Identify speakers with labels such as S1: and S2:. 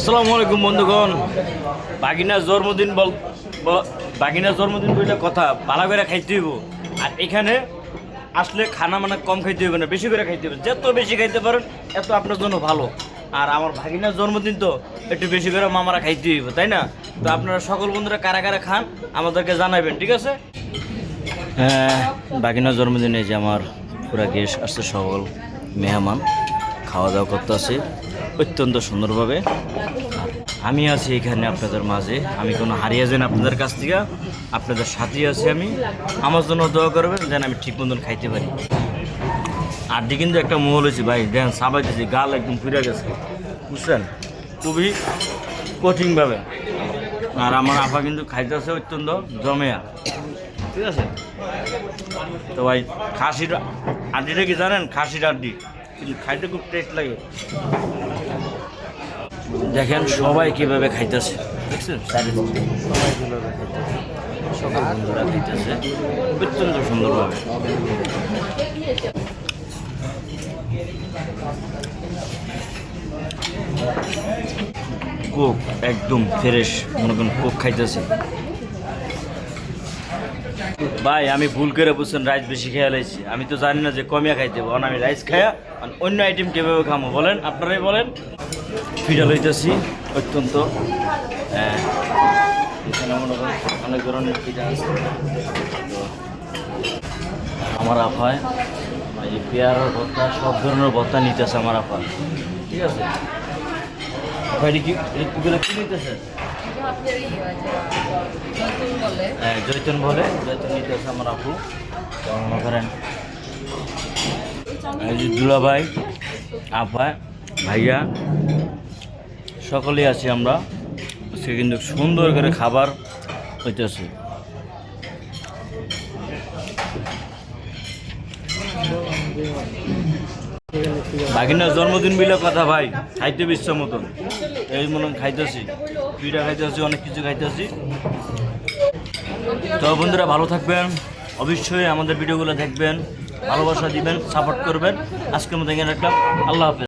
S1: আসসালামু আলাইকুম বন্ধুগণ। বাগিনার জন্মদিন বল বাগিনার জন্মদিন বললে কথা, ভালো করে খাইতে হইব। আর এখানে আসলে খানা মানে কম খাইতে হইবে না, বেশি করে খাইতে হবে যত বেশি খাইতে পারেন, এত আপনার জন্য ভালো। আর আমার ভাগিনার জন্মদিন তো একটু বেশি করে মামারা খাইতে হইব, তাই না? তো আপনারা সকল বন্ধুরা কারা কারা খান, আমাদেরকে জানাবেন, ঠিক আছে? হ্যাঁ বাগিনার জন্মদিনে যে আমার পুরা গেস্ট আসছে সকল মেহমান খাওয়া দাওয়া করতে আছে অত্যন্ত সুন্দরভাবে। আমি আছি এখানে আপনাদের মাঝে। আমি কোনো হারিয়ে যাই না আপনাদের কাছ থেকে। আপনাদের সাথেই আছি আমি। আমার জন্য দোয়া করবেন যেন আমি ঠিক মতন খাইতে পারি। দি কিন্তু একটা মোহল হয়েছে ভাই। দেখেন, সাবাইতেছি, গাল একদম ফিরে গেছে। বুঝছেন? খুবই কঠিনভাবে। আর আমার আপা কিন্তু খাইতেছে অত্যন্ত জমেয়া ঠিক আছে? তো ভাই, খাসির আড্ডিটা কি জানেন? খাসির আড্ডি। কিন্তু খাইতে খুব টেস্ট লাগে। দেখেন সবাই কীভাবে খাইতেছে। দেখছেন? চারিদিকে সবাই কীভাবে খাইতেছে। সকল বন্ধুরা খাইতেছে। অত্যন্ত সুন্দরভাবে। কোক একদম ফ্রেশ মনে করেন কোক খাইতেছে। ভাই আমি ভুল করে বুঝছেন রাইস বেশি খেয়ে লাইছি। আমি তো জানি না যে কমিয়া খাইতে কারণ আমি রাইস খায়া অন্য আইটেম কীভাবে খামো বলেন? আপনারাই বলেন। ফিডা লইতেছি, অত্যন্ত। এখানে মনে করেন অনেক ধরনের পিঠা আছে। আমার আফায় এই পেয়ারার ভত্তা সব ধরনের ভত্তা নিতেছে আমার আফা ঠিক আছে? আফা হ্যাঁ বলে আমার আপু। মনে করেন যে আপা, ভাইয়া সকলেই আছি আমরা। সে কিন্তু সুন্দর করে খাবার হইতেছে। বাগিনার জন্মদিন বিলে কথা ভাই, খাইতে বিশ্ব মতন। এই মনে খাইতেছি। পিঠা খাইতেছি, অনেক কিছু খাইতেছি। তো বন্ধুরা, ভালো থাকবেন। অবশ্যই আমাদের ভিডিওগুলো দেখবেন, ভালোবাসা দিবেন সাপোর্ট করবেন। আজকের মতো এখানে একটা আল্লাহ হাফেজ।